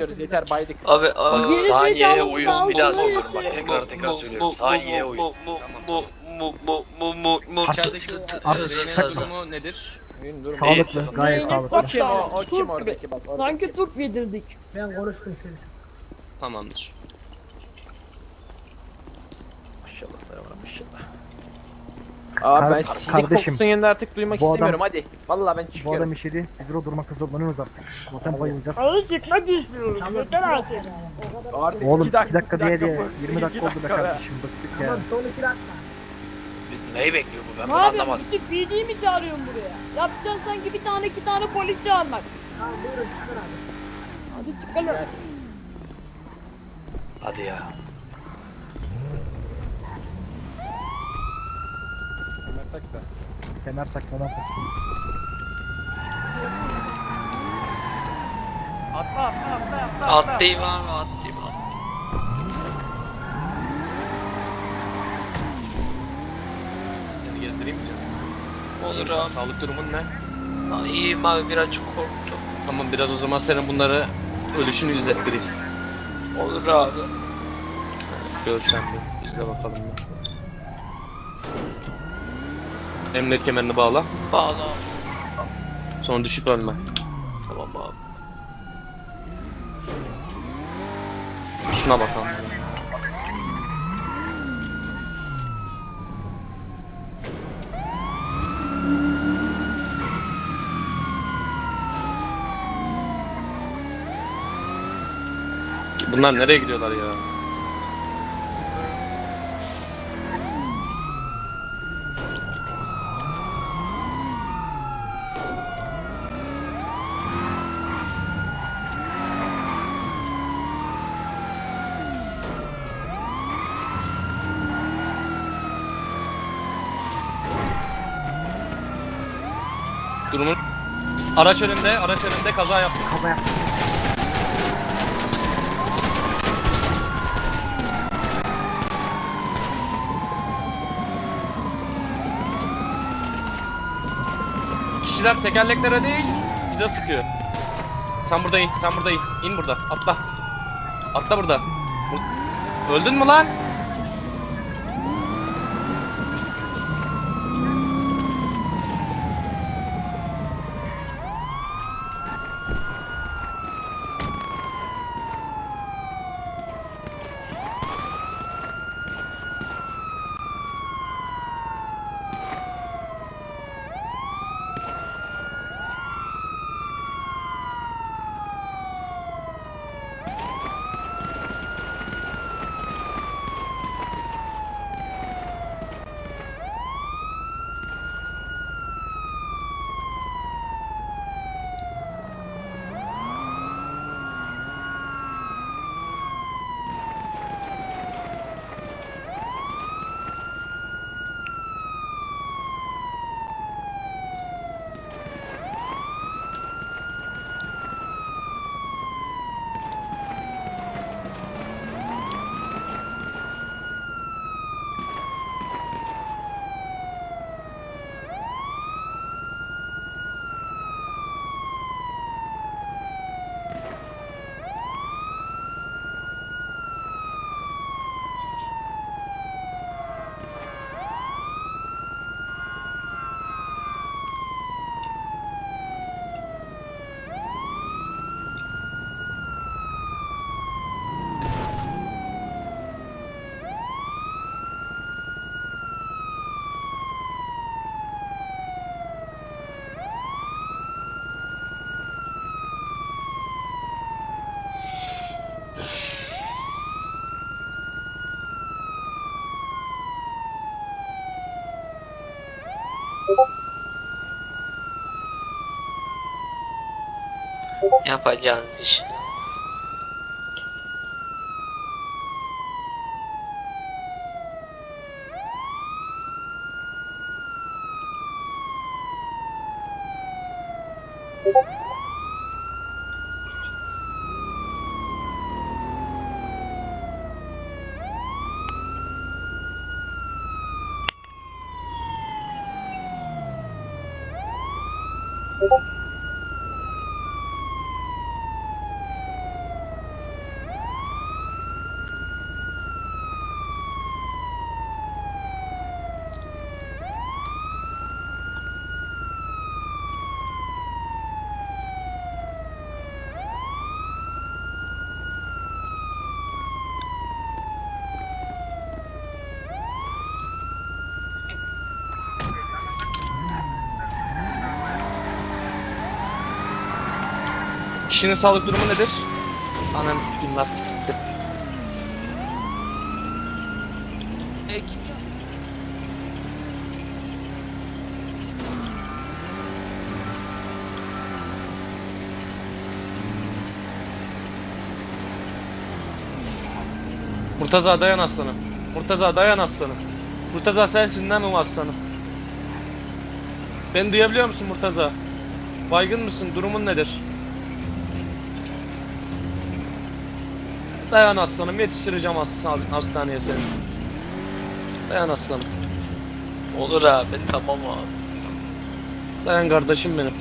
diyoruz yeter baydık. Abi aa, Geri Saniyeye zekalı uyun. bunu Bir daha aldı. söylüyorum bak. Tekrar tekrar söylüyorum. Saniyeye uyun. mu mu mu mu mu mu Artık Reymen'in çıkart. durumu nedir? Oyun durma. Sağlıklı, İyi, gayet O sağlıklı. sıkıntı kim o? O kim Turp oradaki bak. oradaki. Sanki turp yedirdik. Ben konuştum şimdi. Tamamdır. Maşallah var maşallah. Aa ben Kar- silik kardeşim, kokusunun yanında artık duymak bu adam- istemiyorum hadi. Vallahi ben Bu çıkıyorum. adam işedi. Biz burada durmakta zorlanıyoruz artık. Zaten bayılacağız. Abi çıkmak istiyorum. Yeter artık. Artık Oğlum iki 2 dakika diye diye bu. 20 dakika İki oldu be be. kardeşim. Bıktık ya. Tamam son iki dakika. Biz neyi bekliyor bu? Ben şey bunu Ne yapıyorsun? anlamadım. Bütün PD mi çağırıyorsun buraya? Yapacaksın sanki bir tane iki tane polis çağırmak. Tamam buyurun çıkın abi. Hadi çıkalım. Hadi ya. Kemer tak da. Kemer tak kemer tak. Atla atla atla atla. atla. Atlayayım abi atlayayım abi. Seni gezdireyim mi canım? Olur abi. Sağlık durumun ne? Aa, İyiyim abi birazcık korktum. Tamam biraz o zaman senin bunları ölüşünü izlettireyim. Olur abi. Görsen bir. İzle bakalım bir. Emniyet kemerini bağla. Bağla. Sonra düşüp ölme. Tamam abi. Şuna bakalım. Bunlar nereye gidiyorlar ya? Durumun Araç önünde, araç önünde kaza yaptı. Kaza yap. Kişiler tekerleklere değil, bize sıkıyor. Sen burada in, sen burada in. İn burada, atla. Atla burada. Bu- Öldün mü lan? É, rapaziada, deixa... Thank Kişinin sağlık durumu nedir? Ananı sikeyim lastik gitti. Ek. Murtaza dayan aslanım. Murtaza dayan aslanım. Murtaza sensin değil mi aslanım? Beni duyabiliyor musun Murtaza? Baygın mısın? Durumun nedir? Dayan aslanım yetiştireceğim aslan, hastaneye seni. Dayan aslanım. Olur abi tamam abi. Dayan kardeşim benim.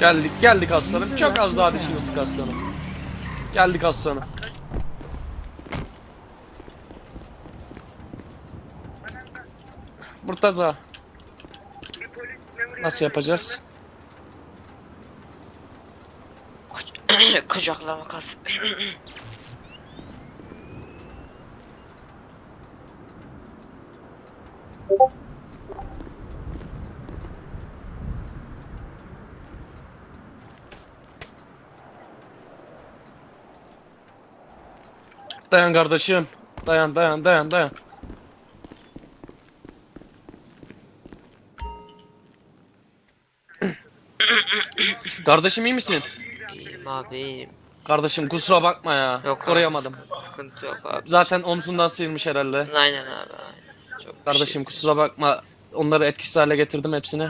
Geldik geldik aslanım. Çok az daha dişini sık aslanım. Geldik aslanım. Murtaza. Nasıl yapacağız? Kucaklama kas. Dayan kardeşim. Dayan dayan dayan dayan. kardeşim iyi misin? Abi iyiyim. Kardeşim kusura bakma ya. Yok abi. Koruyamadım. Sıkıntı yok abi. Zaten omzundan sıyırmış herhalde. Aynen abi aynen. Çok Kardeşim kusura bakma. Onları etkisiz hale getirdim hepsini.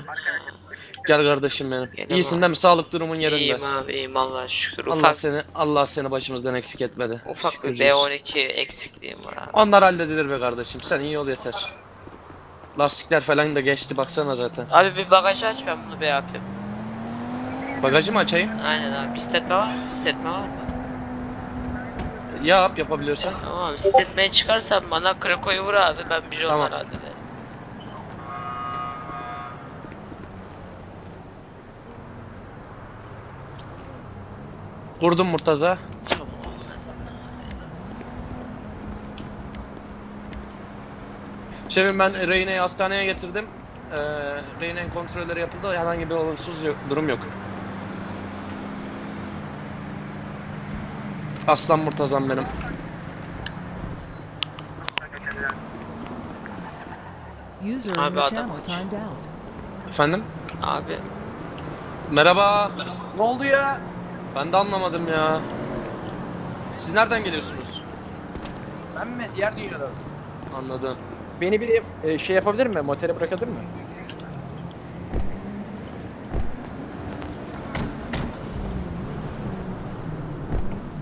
Gel kardeşim benim. Gelemem. İyisin değil mi? Sağlık durumun şey. yerinde. İyiyim abi iyiyim Allah'a şükür. Allah Ufak, seni Allah seni başımızdan eksik etmedi. ufak bir Şükür olsun. B12 eksikliğim var abi. Onlar halledilir be kardeşim. Sen iyi ol yeter. Lastikler falan da geçti baksana zaten. Abi bir bagajı aç ben bunu bir yapayım. Bagajı mı açayım? Aynen abi. Bistetme var mı? Bistetme var mı? Yap yapabiliyorsan. Tamam bistetmeye çıkarsan bana krakoyu vur abi ben bir Tamam. tamam. hallederim. Kurdum Murtaza. Tamam. Şefim ben Reyne'yi hastaneye getirdim. Ee, Reyne'nin kontrolleri yapıldı. Herhangi bir olumsuz yok, durum yok. Aslan Murtazam benim. User Abi in your adam channel aç. timed out. Efendim? Abi Merhaba. Ne oldu ya? Ben de anlamadım ya. Siz nereden geliyorsunuz? Ben mi? Diğer dünyada. Anladım. Beni bir e, şey yapabilir mi? Motere bırakabilir mi?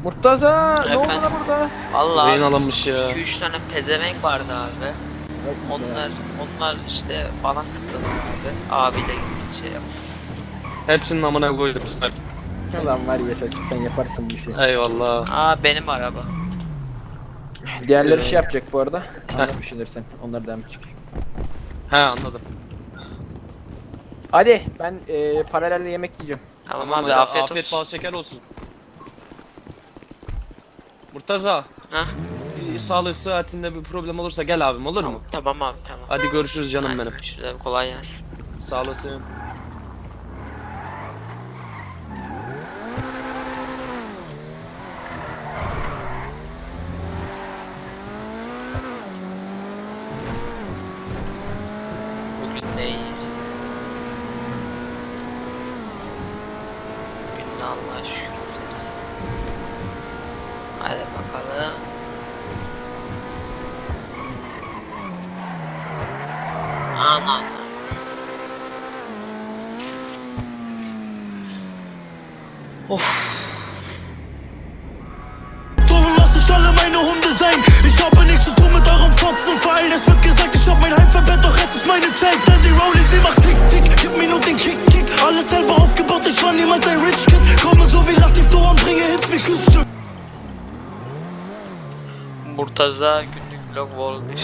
Murtaza ne oldu Efendim? lan burada? vallahi Rehin alınmış ya. 2-3 tane pezevenk vardı abi. Onlar onlar işte bana sıktılar abi. Abi de şey yaptı. Hepsinin amına koydum. Lan var ya sen, sen yaparsın bu işi. Eyvallah. Aa benim araba. Diğerleri şey yapacak bu arada. Anlamışsındır sen. Onlar devam edecek. He anladım. Hadi ben e, paralelde yemek yiyeceğim. Tamam, Tamam abi hadi, afiyet, afiyet olsun. bal şeker olsun. Murtaza, Ha? sağlık saatinde bir problem olursa gel abim olur mu? Tamam abi tamam. Hadi görüşürüz canım Hadi benim. görüşürüz abi, kolay gelsin. Sağ olasın. Bugün ne iyi. Bugün de Allah'a şükür ederiz. Hadi bakalım. Anan. Of. İch habe nichts zu tun mit eurem Fotzenverein. Es wird gesagt, ich hab mein Hype verbannt, doch jetzt ist meine Zeit. Denn die Rolling, sie macht tick, tick. Gib mir nur den Kick, Kick. Alles selber aufgebaut, ich war niemals ein Rich Kid. Komme so wie Latif Doran, bringe Hits wie Küste. Murtaza günlük vlog olmuş.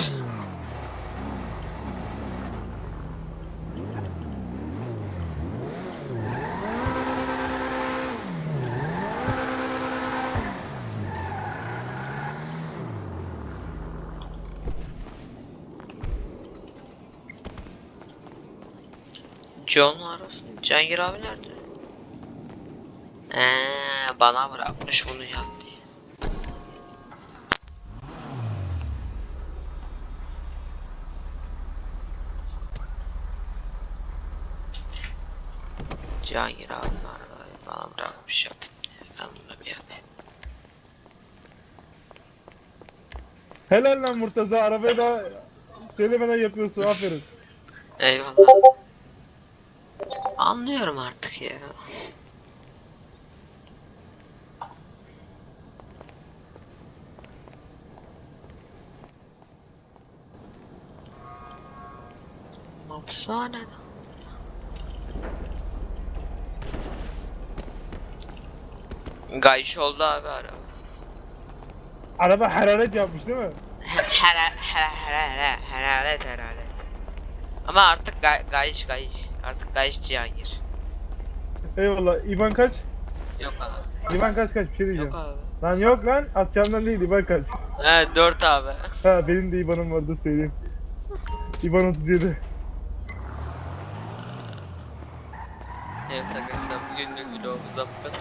John arasın. Cihangir abi nerede? Eee bana bırakmış bunu yap diye. Cihangir abi bana bırakmış yap. Ben bunu bir yapayım. Helal lan Murtaza arabayı da söylemeden yapıyorsun aferin. Eyvallah. Anlıyorum artık ya. Mapsane. Gayış oldu abi araba. Araba hararet yapmış değil mi? Helal helal helal helal Ama artık gay gayış gayış. Artık gayış Cihangir. Eyvallah. İban kaç? Yok abi. İban kaç kaç bir şey diyeceğim. Yok abi. Lan yok lan atacağımdan değil İban kaç. He 4 abi. Ha benim de İban'ım vardı söyleyeyim. İban 37. Evet arkadaşlar bugünlük videomuzda bu kadar.